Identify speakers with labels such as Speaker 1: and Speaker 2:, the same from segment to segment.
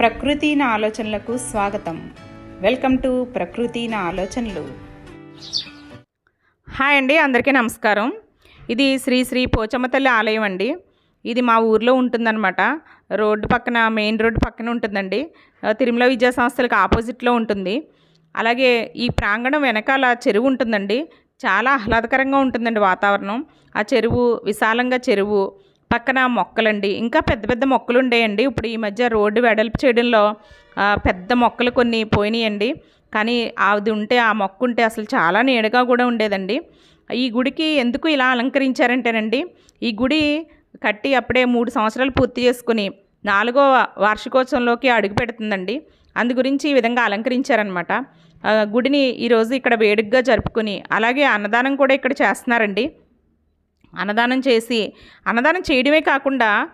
Speaker 1: ప్రకృతి నా ఆలోచనలకు స్వాగతం. వెల్కమ్ టు ప్రకృతి నా ఆలోచనలు. హాయ్ అండి అందరికీ నమస్కారం. ఇది శ్రీ శ్రీ పోచమ్మ తల్లి ఆలయం అండి. ఇది మా ఊర్లో ఉంటుందన్నమాట. రోడ్డు పక్కన మెయిన్ రోడ్డు పక్కన ఉంటుందండి. తిరుమల విద్యా సంస్థలకు ఆపోజిట్లో ఉంటుంది. అలాగే ఈ ప్రాంగణం వెనకాల చెరువు ఉంటుందండి. చాలా ఆహ్లాదకరంగా ఉంటుందండి వాతావరణం. ఆ చెరువు విశాలంగా చెరువు పక్కన మొక్కలండి. ఇంకా పెద్ద పెద్ద మొక్కలు ఉండేయండి ఇప్పుడు ఈ మధ్య రోడ్డు వెడల్పు చేయడంలో పెద్ద మొక్కలు కొన్ని పోయినాయండి. కానీ అది ఉంటే ఆ మొక్క ఉంటే అసలు చాలా నీడగా కూడా ఉండేదండి. ఈ గుడికి ఎందుకు ఇలా అలంకరించారంటేనండి ఈ గుడి కట్టి అప్పుడే మూడు సంవత్సరాలు పూర్తి చేసుకుని నాలుగో వార్షికోత్సవంలోకి అడుగు పెడుతుందండి. అందు గురించి ఈ విధంగా అలంకరించారనమాట గుడిని ఈరోజు ఇక్కడ వేడుకగా జరుపుకుని అలాగే అన్నదానం కూడా ఇక్కడ చేస్తున్నారండి. అన్నదానం చేసి అన్నదానం చేయడమే కాకుండా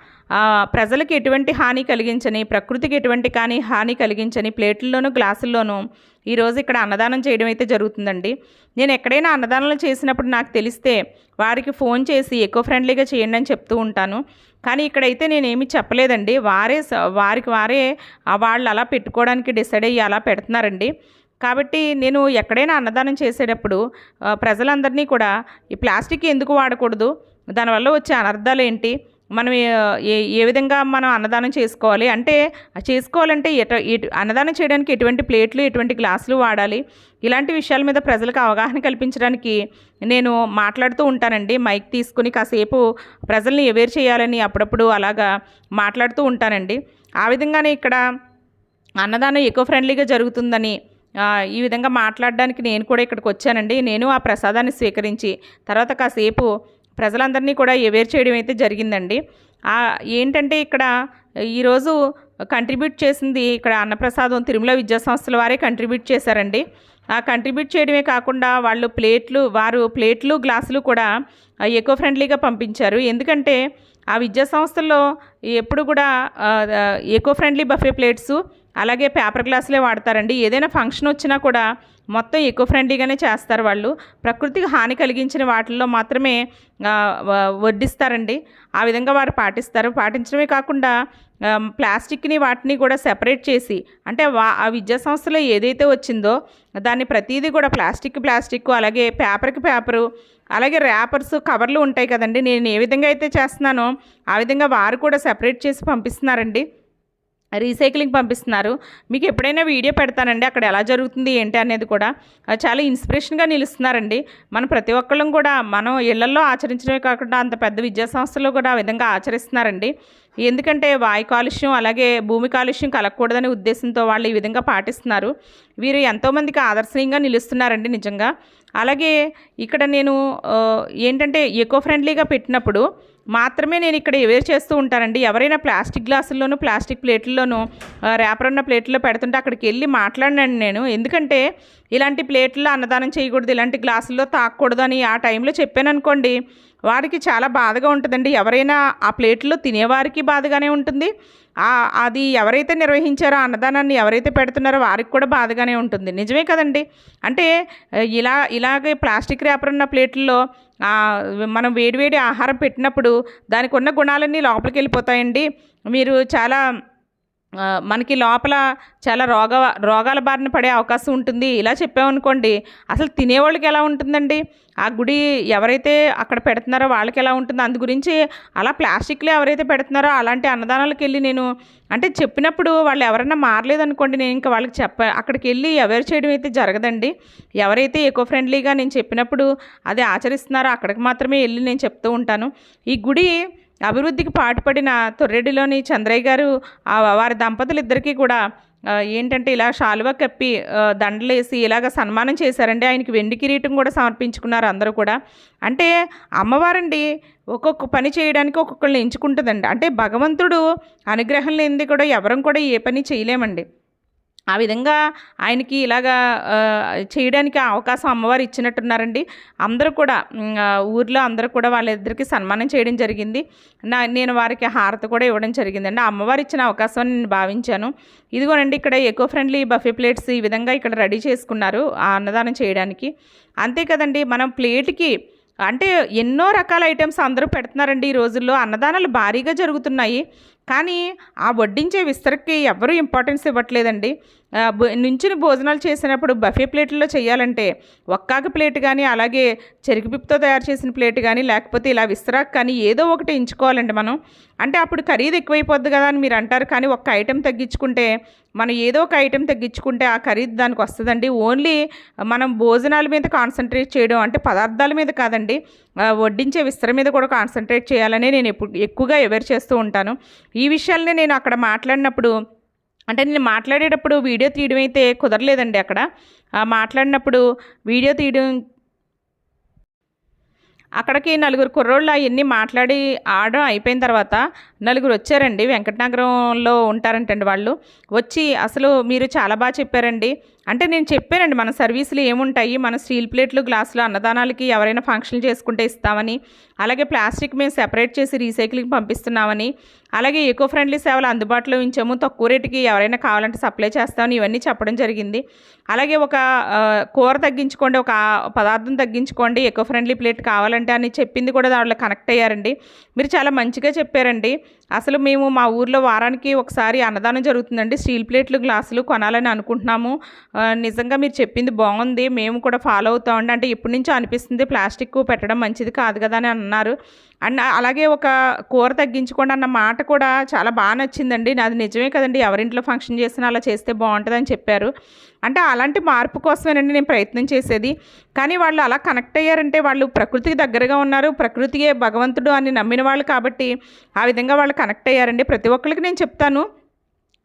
Speaker 1: ప్రజలకు ఎటువంటి హాని కలిగించని ప్రకృతికి ఎటువంటి కానీ హాని కలిగించని ప్లేట్లలోనూ గ్లాసుల్లోనూ ఈరోజు ఇక్కడ అన్నదానం చేయడం అయితే జరుగుతుందండి. నేను ఎక్కడైనా అన్నదానాలు చేసినప్పుడు నాకు తెలిస్తే వారికి ఫోన్ చేసి ఎకో ఫ్రెండ్లీగా చేయండి అని చెప్తూ ఉంటాను. కానీ ఇక్కడైతే నేనేమి చెప్పలేదండి. వారే స- వారికి వారే వాళ్ళు అలా పెట్టుకోవడానికి డిసైడ్ అయ్యి అలా పెడుతున్నారండి. కాబట్టి నేను ఎక్కడైనా అన్నదానం చేసేటప్పుడు ప్రజలందరినీ కూడా ఈ ప్లాస్టిక్ ఎందుకు వాడకూడదు? దానివల్ల వచ్చే అనర్థాలు ఏంటి? మనం ఏ- ఏ విధంగా మనం అన్నదానం చేసుకోవాలి? అంటే చేసుకోవాలంటే ఎట ఎటు- అన్నదానం చేయడానికి ఎటువంటి ప్లేట్లు ఎటువంటి గ్లాసులు వాడాలి? ఇలాంటి విషయాల మీద ప్రజలకు అవగాహన కల్పించడానికి నేను మాట్లాడుతూ ఉంటానండి. మైక్ తీసుకుని కాసేపు ప్రజల్ని అవేర్ చేయాలని అప్పుడప్పుడు అలాగా మాట్లాడుతూ ఉంటానండి. ఆ విధంగానే ఇక్కడ అన్నదానం ఎకో ఫ్రెండ్లీగా జరుగుతుందని ఈ విధంగా మాట్లాడడానికి నేను కూడా ఇక్కడికి వచ్చానండి. నేను ఆ ప్రసాదాన్ని స్వీకరించి తర్వాత కాసేపు ప్రజలందరినీ కూడా అవేర్ చేయడం అయితే జరిగిందండి. ఏంటంటే ఇక్కడ ఈరోజు కంట్రిబ్యూట్ చేసింది ఇక్కడ అన్నప్రసాదం తిరుమల విద్యా సంస్థల వారే కంట్రిబ్యూట్ చేశారండి. ఆ కంట్రిబ్యూట్ చేయడమే కాకుండా వాళ్ళు ప్లేట్లు వారు ప్లేట్లు గ్లాసులు కూడా ఎకో ఫ్రెండ్లీగా పంపించారు. ఎందుకంటే ఆ విద్యా సంస్థల్లో ఎప్పుడు కూడా ఎకో ఫ్రెండ్లీ బఫే ప్లేట్స్ అలాగే పేపర్ గ్లాసులే వాడతారండి. ఏదైనా ఫంక్షన్ వచ్చినా కూడా మొత్తం ఎకో ఫ్రెండ్లీగానే చేస్తారు వాళ్ళు. ప్రకృతికి హాని కలిగించిన వాటిల్లో మాత్రమే వడ్డిస్తారండి. ఆ విధంగా వారు పాటిస్తారు. పాటించడమే కాకుండా ప్లాస్టిక్ని వాటిని కూడా సెపరేట్ చేసి అంటే వా ఆ విద్యా సంస్థలో ఏదైతే వచ్చిందో దాన్ని ప్రతిదీ కూడా ప్లాస్టిక్ ప్లాస్టిక్ అలాగే పేపర్కి పేపరు అలాగే ర్యాపర్స్ కవర్లు ఉంటాయి కదండి. నేను ఏ విధంగా అయితే చేస్తున్నానో ఆ విధంగా వారు కూడా సెపరేట్ చేసి పంపిస్తున్నారండి. రీసైక్లింగ్ పంపిస్తున్నారు. మీకు ఎప్పుడైనా వీడియో పెడతానండి అక్కడ ఎలా జరుగుతుంది ఏంటి అనేది కూడా. చాలా ఇన్స్పిరేషన్గా నిలుస్తున్నారండి. మన ప్రతి ఒక్కళ్ళం కూడా మనం ఇళ్ళలో ఆచరించడమే కాకుండా అంత పెద్ద విద్యాసంస్థల్లో కూడా ఆ విధంగా ఆచరిస్తున్నారండి. ఎందుకంటే వాయు కాలుష్యం అలాగే భూమి కాలుష్యం కలగకూడదనే ఉద్దేశంతో వాళ్ళు ఈ విధంగా పాటిస్తున్నారు. వీరు ఎంతోమందికి ఆదర్శనీయంగా నిలుస్తున్నారండి నిజంగా. అలాగే ఇక్కడ నేను ఏంటంటే ఎకో ఫ్రెండ్లీగా పెట్టినప్పుడు మాత్రమే నేను ఇక్కడ ఎవేర్ చేస్తూ ఉంటానండి. ఎవరైనా ప్లాస్టిక్ గ్లాసుల్లోనూ ప్లాస్టిక్ ప్లేట్లలోనూ ర్యాపర్ ఉన్న ప్లేట్లో పెడుతుంటే అక్కడికి వెళ్ళి మాట్లాడినాను నేను. ఎందుకంటే ఇలాంటి ప్లేట్లో అన్నదానం చేయకూడదు ఇలాంటి గ్లాసుల్లో తాకూడదు అని ఆ టైంలో చెప్పాను అనుకోండి వారికి చాలా బాధగా ఉంటుందండి. ఎవరైనా ఆ ప్లేట్లో తినేవారికి బాధగానే ఉంటుంది. అది ఎవరైతే నిర్వహించారో అన్నదానాన్ని ఎవరైతే పెడుతున్నారో వారికి కూడా బాధగానే ఉంటుంది. నిజమే కదండి? అంటే ఇలా ఇలాగే ప్లాస్టిక్ ర్యాపర్ ఉన్న ప్లేట్లలో మనం వేడివేడి ఆహారం పెట్టినప్పుడు దానికి ఉన్న గుణాలన్నీ లోపలికి వెళ్ళిపోతాయండి. మీరు చాలా మనకి లోపల చాలా రోగ రోగాల బారిన పడే అవకాశం ఉంటుంది. ఇలా చెప్పామనుకోండి అసలు తినేవాళ్ళకి ఎలా ఉంటుందండి? ఆ గుడి ఎవరైతే అక్కడ పెడుతున్నారో వాళ్ళకి ఎలా ఉంటుంది? అందు గురించి అలా ప్లాస్టిక్లు ఎవరైతే పెడుతున్నారో అలాంటి అన్నదానాలకు వెళ్ళి నేను అంటే చెప్పినప్పుడు వాళ్ళు ఎవరైనా మారలేదనుకోండి నేను ఇంకా వాళ్ళకి చెప్ప అక్కడికి వెళ్ళి అవేర్ చేయడం అయితే జరగదండి. ఎవరైతే ఎకో ఫ్రెండ్లీగా నేను చెప్పినప్పుడు అది ఆచరిస్తున్నారో అక్కడికి మాత్రమే వెళ్ళి నేను చెప్తూ ఉంటాను. ఈ గుడి అభివృద్ధికి పాటుపడిన తొర్రెడిలోని చంద్రయ్య గారు వారి దంపతులు ఇద్దరికీ కూడా ఏంటంటే ఇలా శాలువా కప్పి దండలేసి ఇలాగ సన్మానం చేశారండి. ఆయనకి వెండి కిరీటం కూడా సమర్పించుకున్నారు అందరూ కూడా. అంటే అమ్మవారండి ఒక్కొక్క పని చేయడానికి ఒక్కొక్కళ్ళని ఎంచుకుంటుందండి. అంటే భగవంతుడు అనుగ్రహం లేనిది కూడా ఎవరం కూడా ఏ పని చేయలేమండి. ఆ విధంగా ఆయనకి ఇలాగా చేయడానికి అవకాశం అమ్మవారు ఇచ్చినట్టున్నారండి. అందరూ కూడా ఊర్లో అందరూ కూడా వాళ్ళిద్దరికి సన్మానం చేయడం జరిగింది. నా నేను వారికి హారతి కూడా ఇవ్వడం జరిగిందండి. అండి అమ్మవారు ఇచ్చిన అవకాశం అని నేను భావించాను. ఇదిగోనండి ఇక్కడ ఎకో ఫ్రెండ్లీ బఫే ప్లేట్స్ ఈ విధంగా ఇక్కడ రెడీ చేసుకున్నారు ఆ అన్నదానం చేయడానికి. అంతే కదండి మనం ప్లేట్కి అంటే ఎన్నో రకాల ఐటమ్స్ అందరూ పెడుతున్నారండి ఈ రోజుల్లో. అన్నదానాలు భారీగా జరుగుతున్నాయి. కానీ ఆ వడ్డించే విస్తరకి ఎవరూ ఇంపార్టెన్స్ ఇవ్వట్లేదండి. నుంచుని భోజనాలు చేసినప్పుడు బఫే ప్లేట్లో చేయాలంటే ఒక్కాక ప్లేట్ కానీ అలాగే చెరుకుపిప్పుతో తయారు చేసిన ప్లేట్ కానీ లేకపోతే ఇలా విస్తరాకు కానీ ఏదో ఒకటి ఎంచుకోవాలండి మనం. అంటే అప్పుడు ఖరీదు ఎక్కువైపోద్ది కదా అని మీరు అంటారు కానీ ఒక్క ఐటెం తగ్గించుకుంటే మనం ఏదో ఒక ఐటెం తగ్గించుకుంటే ఆ ఖరీదు దానికి వస్తుందండి. ఓన్లీ మనం భోజనాల మీద కాన్సన్ట్రేట్ చేయడం అంటే పదార్థాల మీద కాదండి. వడ్డించే విస్తర మీద కూడా కాన్సన్ట్రేట్ చేయాలని నేను ఎప్పుడు ఎక్కువగా ఎవరు చేస్తూ ఉంటాను. ఈ విషయాలనే నేను అక్కడ మాట్లాడినప్పుడు అంటే నేను మాట్లాడేటప్పుడు వీడియో తీయడం అయితే కుదరలేదండి అక్కడ. మాట్లాడినప్పుడు వీడియో తీయడం అక్కడికి నలుగురు కుర్రోళ్ళు అవన్నీ మాట్లాడి ఆడడం అయిపోయిన తర్వాత నలుగురు వచ్చారండి. వెంకటనగరంలో ఉంటారంటండి వాళ్ళు. వచ్చి అసలు మీరు చాలా బాగా చెప్పారండి. అంటే నేను చెప్పానండి మన సర్వీసులు ఏముంటాయి? మన స్టీల్ ప్లేట్లు గ్లాసులు అన్నదానాలకి ఎవరైనా ఫంక్షన్లు చేసుకుంటే ఇస్తామని అలాగే ప్లాస్టిక్ మేము సెపరేట్ చేసి రీసైక్లింగ్ పంపిస్తున్నామని అలాగే ఈకో ఫ్రెండ్లీ సేవలు అందుబాటులో ఉంచాము తక్కువ రేటుకి ఎవరైనా కావాలంటే సప్లై చేస్తామని ఇవన్నీ చెప్పడం జరిగింది. అలాగే ఒక కూర తగ్గించుకోండి ఒక పదార్థం తగ్గించుకోండి ఎకో ఫ్రెండ్లీ ప్లేట్ కావాలంటే అని చెప్పింది కూడా దాంట్లో కనెక్ట్ అయ్యారండి. మీరు చాలా మంచిగా చెప్పారండి. అసలు మేము మా ఊర్లో వారానికి ఒకసారి అన్నదానం జరుగుతుందండి. స్టీల్ ప్లేట్లు గ్లాసులు కొనాలని అనుకుంటున్నాము. నిజంగా మీరు చెప్పింది బాగుంది. మేము కూడా ఫాలో అవుతామండి. అంటే ఇప్పటి నుంచో అనిపిస్తుంది ప్లాస్టిక్ పెట్టడం మంచిది కాదు కదా అని అన్నారు. అండ్ అలాగే ఒక కూర తగ్గించుకోండి అన్న మాట కూడా చాలా బాగా నచ్చిందండి. నాది నిజమే కదండి. ఎవరింట్లో ఫంక్షన్ చేసినా అలా చేస్తే బాగుంటుందని చెప్పారు. అంటే అలాంటి మార్పు కోసమేనండి నేను ప్రయత్నం చేసేది. కానీ వాళ్ళు అలా కనెక్ట్ అయ్యారంటే వాళ్ళు ప్రకృతికి దగ్గరగా ఉన్నారు. ప్రకృతియే భగవంతుడు అని నమ్మిన వాళ్ళు కాబట్టి ఆ విధంగా వాళ్ళు కనెక్ట్ అయ్యారండి. ప్రతి ఒక్కరికి నేను చెప్తాను.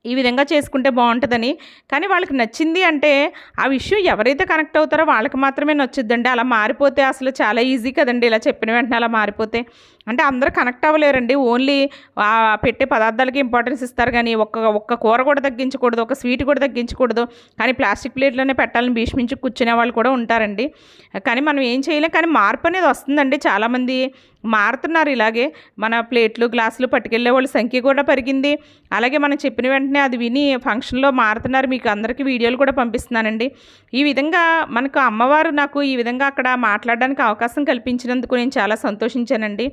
Speaker 1: ఈ విధంగా చేసుకుంటే బాగుంటుందని. కానీ వాళ్ళకి నచ్చింది అంటే ఆ విషయం ఎవరైతే కనెక్ట్ అవుతారో వాళ్ళకి మాత్రమే నచ్చుద్దండి. అలా మారిపోతే అసలు చాలా ఈజీ కదండి ఇలా చెప్పిన వెంటనే అలా మారిపోతే. అంటే అందరూ కనెక్ట్ అవ్వలేరండి. ఓన్లీ ఆ పెట్టే పదార్థాలకి ఇంపార్టెన్స్ ఇస్తారు కానీ ఒక్క ఒక్క కూర కూడా తగ్గించకూడదు ఒక స్వీట్ కూడా తగ్గించకూడదు. కానీ ప్లాస్టిక్ ప్లేట్లోనే పెట్టాలని భీష్మించి కూర్చునే వాళ్ళు కూడా ఉంటారండి. కానీ మనం ఏం చేయలేం. కానీ మార్పు అనేది వస్తుందండి. చాలామంది మారుతున్నారు ఇలాగే. మన ప్లేట్లు గ్లాసులు పట్టుకెళ్ళే వాళ్ళ సంఖ్య కూడా పెరిగింది. అలాగే మనం చెప్పిన వెంటనే అది విని ఫంక్షన్లో మారుతున్నారు. మీకు అందరికీ వీడియోలు కూడా పంపిస్తున్నానండి. ఈ విధంగా మనకు అమ్మవారు నాకు ఈ విధంగా అక్కడ మాట్లాడడానికి అవకాశం కల్పించినందుకు నేను చాలా సంతోషించానండి.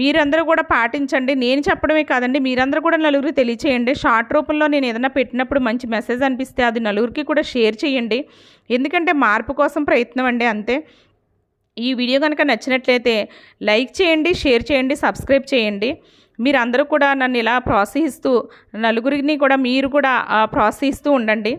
Speaker 1: మీరందరూ కూడా పాటించండి. నేను చెప్పడమే కాదండి మీరందరూ కూడా నలుగురికి తెలియచేయండి. షార్ట్ రూపంలో నేను ఏదైనా పెట్టినప్పుడు మంచి మెసేజ్ అనిపిస్తే అది నలుగురికి కూడా షేర్ చేయండి. ఎందుకంటే మార్పు కోసం ప్రయత్నం అండి అంతే. ఈ వీడియో కనుక నచ్చినట్లయితే లైక్ చేయండి షేర్ చేయండి సబ్స్క్రైబ్ చేయండి. మీరందరూ కూడా నన్ను ఇలా ప్రోత్సహిస్తూ నలుగురిని కూడా మీరు కూడా ప్రోత్సహిస్తూ ఉండండి.